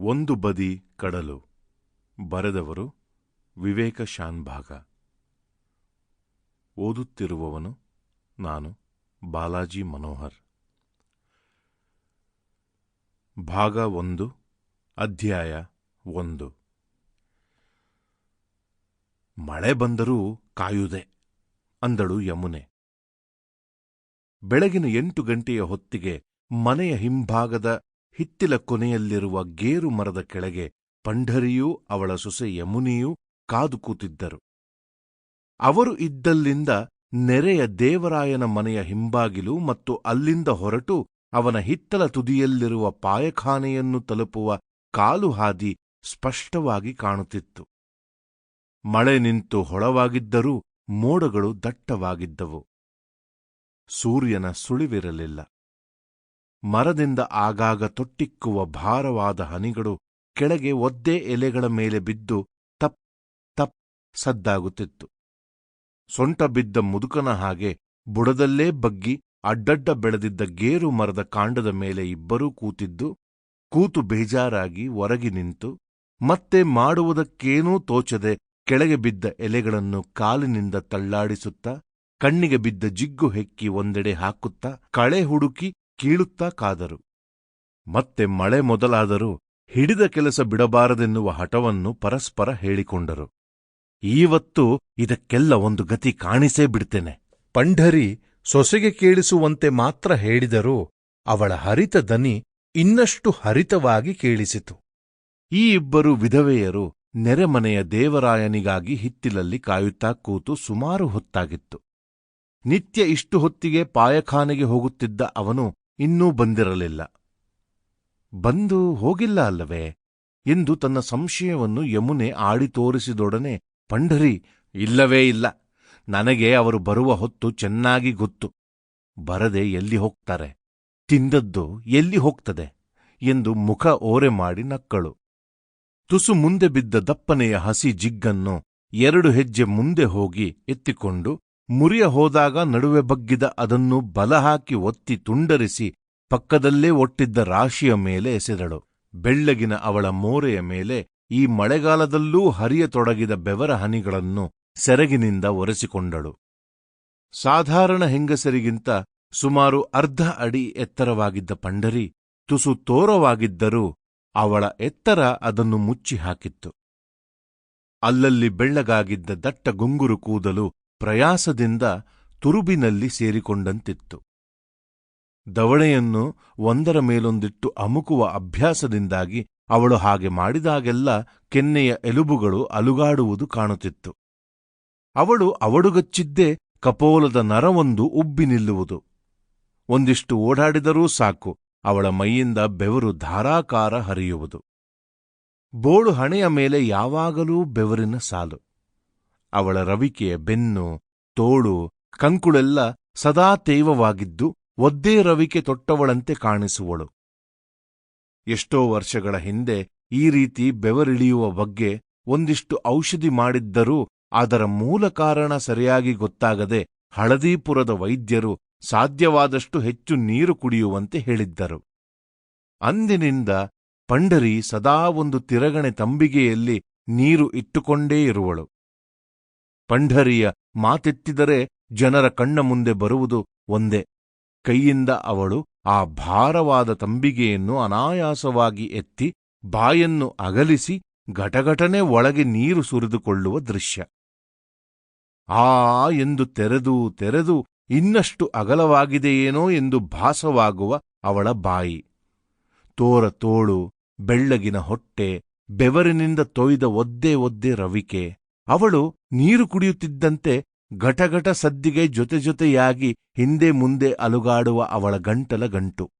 ಒಂದು ಬದಿ ಕಡಲು. ಬರೆದವರು ವಿವೇಕ ಶಾನ್ಭಾಗ. ಓದುತ್ತಿರುವವನು ನಾನು ಬಾಲಾಜಿ ಮನೋಹರ್. ಭಾಗ ಒಂದು, ಅಧ್ಯಾಯ ಒಂದು. ಮಳೆ ಬಂದರೂ ಕಾಯುದೆ ಅಂದಳು ಯಮುನೆ. ಬೆಳಗಿನ ಎಂಟು ಗಂಟೆಯ ಹೊತ್ತಿಗೆ ಮನೆಯ ಹಿಂಭಾಗದ ಹಿತ್ತಿಲ ಕೊನೆಯಲ್ಲಿರುವ ಗೇರು ಮರದ ಕೆಳಗೆ ಪಂಢರಿಯೂ ಅವಳ ಸೊಸೆ ಯಮುನಿಯೂ ಕಾದು ಕೂತಿದ್ದರು. ಅವರು ಇದ್ದಲ್ಲಿಂದ ನೆರೆಯ ದೇವರಾಯನ ಮನೆಯ ಹಿಂಬಾಗಿಲು ಮತ್ತು ಅಲ್ಲಿಂದ ಹೊರಟು ಅವನ ಹಿತ್ತಲ ತುದಿಯಲ್ಲಿರುವ ಪಾಯಖಾನೆಯನ್ನು ತಲುಪುವ ಕಾಲು ಹಾದಿ ಸ್ಪಷ್ಟವಾಗಿ ಕಾಣುತ್ತಿತ್ತು. ಮಳೆ ನಿಂತು ಹೊಳವಾಗಿದ್ದರೂ ಮೋಡಗಳು ದಟ್ಟವಾಗಿದ್ದವು. ಸೂರ್ಯನ ಸುಳಿವಿರಲಿಲ್ಲ. ಮರದಿಂದ ಆಗಾಗ ತೊಟ್ಟಿಕ್ಕುವ ಭಾರವಾದ ಹನಿಗಳು ಕೆಳಗೆ ಒದ್ದೆ ಎಲೆಗಳ ಮೇಲೆ ಬಿದ್ದು ತಪ್ ತಪ್ ಸದ್ದಾಗುತ್ತಿತ್ತು. ಸೊಂಟ ಬಿದ್ದ ಮುದುಕನ ಹಾಗೆ ಬುಡದಲ್ಲೇ ಬಗ್ಗಿ ಅಡ್ಡಡ್ಡ ಬೆಳೆದಿದ್ದ ಗೇರು ಮರದ ಕಾಂಡದ ಮೇಲೆ ಇಬ್ಬರೂ ಕೂತಿದ್ದು, ಕೂತು ಬೇಜಾರಾಗಿ ಹೊರಗಿ ನಿಂತು, ಮತ್ತೆ ಮಾಡುವುದಕ್ಕೇನೂ ತೋಚದೆ ಕೆಳಗೆ ಬಿದ್ದ ಎಲೆಗಳನ್ನು ಕಾಲಿನಿಂದ ತಳ್ಳಾಡಿಸುತ್ತಾ, ಕಣ್ಣಿಗೆ ಬಿದ್ದ ಜಿಗ್ಗು ಹೆಕ್ಕಿ ಒಂದೆಡೆ ಹಾಕುತ್ತಾ, ಕಳೆ ಹುಡುಕಿ ಕೀಳುತ್ತಾ ಕಾದರು. ಮತ್ತೆ ಮಳೆ ಮೊದಲಾದರೂ ಹಿಡಿದ ಕೆಲಸ ಬಿಡಬಾರದೆನ್ನುವ ಹಠವನ್ನು ಪರಸ್ಪರ ಹೇಳಿಕೊಂಡರು. ಈವತ್ತು ಇದಕ್ಕೆಲ್ಲ ಒಂದು ಗತಿ ಕಾಣಿಸೇ ಬಿಡ್ತೇನೆ. ಪಂಢರಿ ಸೊಸೆಗೆ ಕೇಳಿಸುವಂತೆ ಮಾತ್ರ ಹೇಳಿದರೂ ಅವಳ ಹರಿತ ದನಿ ಇನ್ನಷ್ಟು ಹರಿತವಾಗಿ ಕೇಳಿಸಿತು. ಈ ಇಬ್ಬರು ವಿಧವೆಯರು ನೆರೆಮನೆಯ ದೇವರಾಯನಿಗಾಗಿ ಹಿತ್ತಿಲಲ್ಲಿ ಕಾಯುತ್ತಾ ಕೂತು ಸುಮಾರು ಹೊತ್ತಾಗಿತ್ತು. ನಿತ್ಯ ಇಷ್ಟು ಹೊತ್ತಿಗೆ ಪಾಯಖಾನೆಗೆ ಹೋಗುತ್ತಿದ್ದ ಅವನು ಇನ್ನೂ ಬಂದಿರಲಿಲ್ಲ. ಬಂದು ಹೋಗಿಲ್ಲ ಅಲ್ಲವೇ ಎಂದು ತನ್ನ ಸಂಶಯವನ್ನು ಯಮುನೆ ಆಡಿ ತೋರಿಸಿದೊಡನೆ ಪಂಡರಿ ಇಲ್ಲವೇ ಇಲ್ಲ. ನನಗೆ ಅವರು ಬರುವ ಹೊತ್ತು ಚೆನ್ನಾಗಿ ಗೊತ್ತು. ಬರದೆ ಎಲ್ಲಿ ಹೋಗ್ತಾರೆ? ತಿಂದದ್ದು ಎಲ್ಲಿ ಹೋಗ್ತದೆ? ಎಂದು ಮುಖ ಓರೆ ಮಾಡಿ ನಕ್ಕಳು. ತುಸು ಮುಂದೆ ಬಿದ್ದ ದಪ್ಪನೆಯ ಹಸಿ ಜಿಗ್ಗನ್ನು ಎರಡು ಹೆಜ್ಜೆ ಮುಂದೆ ಹೋಗಿ ಎತ್ತಿಕೊಂಡು ಮುರಿಯ ಹೋದಾಗ ನಡುವೆ ಬಗ್ಗಿದ ಅದನ್ನು ಬಲಹಾಕಿ ಒತ್ತಿ ತುಂಡರಿಸಿ ಪಕ್ಕದಲ್ಲೇ ಒಟ್ಟಿದ್ದ ರಾಶಿಯ ಮೇಲೆ ಎಸೆದಳು. ಬೆಳ್ಳಗಿನ ಅವಳ ಮೋರೆಯ ಮೇಲೆ ಈ ಮಳೆಗಾಲದಲ್ಲೂ ಹರಿಯತೊಡಗಿದ ಬೆವರ ಹನಿಗಳನ್ನು ಸೆರಗಿನಿಂದ ಒರೆಸಿಕೊಂಡಳು. ಸಾಧಾರಣ ಹೆಂಗಸರಿಗಿಂತ ಸುಮಾರು ಅರ್ಧ ಅಡಿ ಎತ್ತರವಾಗಿದ್ದ ಪಂಡರಿ ತುಸು ತೋರವಾಗಿದ್ದರೂ ಅವಳ ಎತ್ತರ ಅದನ್ನು ಮುಚ್ಚಿಹಾಕಿತ್ತು. ಅಲ್ಲಲ್ಲಿ ಬೆಳ್ಳಗಾಗಿದ್ದ ದಟ್ಟ ಗುಂಗುರು ಕೂದಲು ಪ್ರಯಾಸದಿಂದ ತುರುಬಿನಲ್ಲಿ ಸೇರಿಕೊಂಡಂತಿತ್ತು. ದವಳೆಯನ್ನು ಒಂದರ ಮೇಲೊಂದಿಟ್ಟು ಅಮುಕುವ ಅಭ್ಯಾಸದಿಂದಾಗಿ ಅವಳು ಹಾಗೆ ಮಾಡಿದಾಗೆಲ್ಲ ಕೆನ್ನೆಯ ಎಲುಬುಗಳು ಅಲುಗಾಡುವುದು ಕಾಣುತ್ತಿತ್ತು. ಅವಳು ಅವಡುಗಚ್ಚಿದ್ದೇ ಕಪೋಲದ ನರವೊಂದು ಉಬ್ಬಿ ನಿಲ್ಲುವುದು. ಒಂದಿಷ್ಟು ಓಡಾಡಿದರೂ ಸಾಕು, ಅವಳ ಮೈಯಿಂದ ಬೆವರು ಧಾರಾಕಾರ ಹರಿಯುವುದು. ಬೋಳು ಹಣೆಯ ಮೇಲೆ ಯಾವಾಗಲೂ ಬೆವರಿನ ಸಾಲು. ಅವಳ ರವಿಕೆಯ ಬೆನ್ನು, ತೋಳು, ಕಂಕುಳೆಲ್ಲ ಸದಾ ತೇವವಾಗಿದ್ದು ಒದ್ದೇ ರವಿಕೆ ತೊಟ್ಟವಳಂತೆ ಕಾಣಿಸುವಳು. ಎಷ್ಟೋ ವರ್ಷಗಳ ಹಿಂದೆ ಈ ರೀತಿ ಬೆವರಿಳಿಯುವ ಬಗ್ಗೆ ಒಂದಿಷ್ಟು ಔಷಧಿ ಮಾಡಿದ್ದರೂ ಅದರ ಮೂಲ ಕಾರಣ ಸರಿಯಾಗಿ ಗೊತ್ತಾಗದೆ ಹಳದೀಪುರದ ವೈದ್ಯರು ಸಾಧ್ಯವಾದಷ್ಟು ಹೆಚ್ಚು ನೀರು ಕುಡಿಯುವಂತೆ ಹೇಳಿದ್ದರು. ಅಂದಿನಿಂದ ಪಂಡರಿ ಸದಾ ಒಂದು ತಿರಗಣೆ ತಂಬಿಗೆಯಲ್ಲಿ ನೀರು ಇಟ್ಟುಕೊಂಡೇ ಇರುವಳು. ಪಂಢರಿಯ ಮಾತೆತ್ತಿದರೆ ಜನರ ಕಣ್ಣ ಮುಂದೆ ಬರುವುದು ಒಂದೇ. ಕೈಯಿಂದ ಅವಳು ಆ ಭಾರವಾದ ತಂಬಿಗೆಯನ್ನು ಅನಾಯಾಸವಾಗಿ ಎತ್ತಿ ಬಾಯನ್ನು ಅಗಲಿಸಿ ಘಟಘಟನೆ ಒಳಗೆ ನೀರು ಸುರಿದುಕೊಳ್ಳುವ ದೃಶ್ಯ. ಆ ಎಂದು ತೆರೆದು ತೆರೆದು ಇನ್ನಷ್ಟು ಅಗಲವಾಗಿದೆಯೇನೋ ಎಂದು ಭಾಸವಾಗುವ ಅವಳ ಬಾಯಿ. ತೋರ ತೋಳು, ಬೆಳ್ಳಗಿನ ಹೊಟ್ಟೆ, ಬೆವರಿನಿಂದ ತೊಯ್ದ ಒದ್ದೆ ಒದ್ದೆ ರವಿಕೆ. ಅವಳು ನೀರು ಕುಡಿಯುತ್ತಿದ್ದಂತೆ ಘಟಘಟ ಸದ್ದಿಗೆ ಜೊತೆ ಜೊತೆಯಾಗಿ ಹಿಂದೆ ಮುಂದೆ ಅಲುಗಾಡುವ ಅವಳ ಗಂಟಲ ಗಂಟು.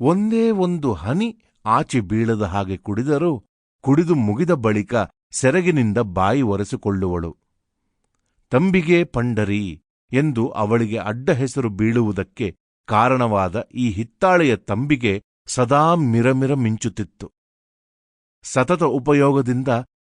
ಒಂದೇ ಒಂದು ಹನಿ ಆಚೆ ಬೀಳದ ಹಾಗೆ ಕುಡಿದರೂ ಕುಡಿದು ಮುಗಿದ ಬಳಿಕ ಸೆರಗಿನಿಂದ ಬಾಯಿ ಒರೆಸಿಕೊಳ್ಳುವಳು. ತಂಬಿಗೆ ಪಂಡರಿ ಎಂದು ಅವಳಿಗೆ ಅಡ್ಡ ಹೆಸರು ಬೀಳುವುದಕ್ಕೆ ಕಾರಣವಾದ ಈ ಹಿತ್ತಾಳೆಯ ತಂಬಿಗೆ ಸದಾ ಮಿರಮಿರ ಮಿಂಚುತ್ತಿತ್ತು. ಸತತ ಉಪಯೋಗದಿಂದ